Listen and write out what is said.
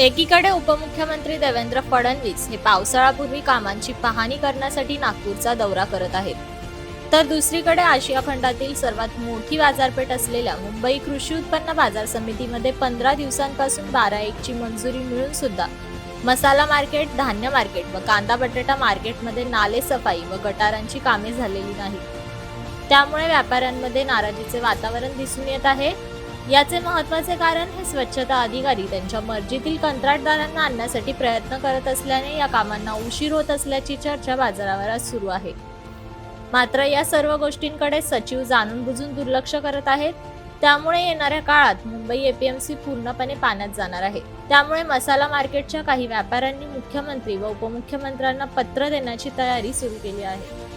एकीकडे उपमुख्यमंत्री देवेंद्र फडणवीस हे पावसाळ्यापूर्वी कामांची पाहणी करण्यासाठी नागपूरचा दौरा करत आहेत. तर दुसरीकडे आशिया खंडातील सर्वात मोठी बाजारपेठ असलेल्या मुंबई कृषी उत्पन्न बाजार समितीमध्ये पंधरा दिवसांपासून बारा एकची मंजुरी मिळून सुद्धा मसाला मार्केट धान्य मार्केट व कांदा बटाटा मार्केटमध्ये नाले सफाई व गटारांची कामे झालेली नाहीत. त्यामुळे व्यापाऱ्यांमध्ये नाराजीचे वातावरण दिसून येत आहे. याचे महत्त्वाचे कारण हे स्वच्छता अधिकारी त्यांच्या मर्जीतील कंत्राटदारांना आणण्यासाठी प्रयत्न करत असल्याने या कामांना उशीर होत असल्याची चर्चा बाजारावर आज सुरू आहे. मात्र या सर्व गोष्टींकडे सचिव जाणून बुजून दुर्लक्ष करत आहेत. त्यामुळे येणाऱ्या काळात मुंबई एपीएमसी पूर्णपणे पाण्यात जाणार आहे. त्यामुळे मसाला मार्केटच्या काही व्यापाऱ्यांनी मुख्यमंत्री व उपमुख्यमंत्र्यांना पत्र देण्याची तयारी सुरू केली आहे.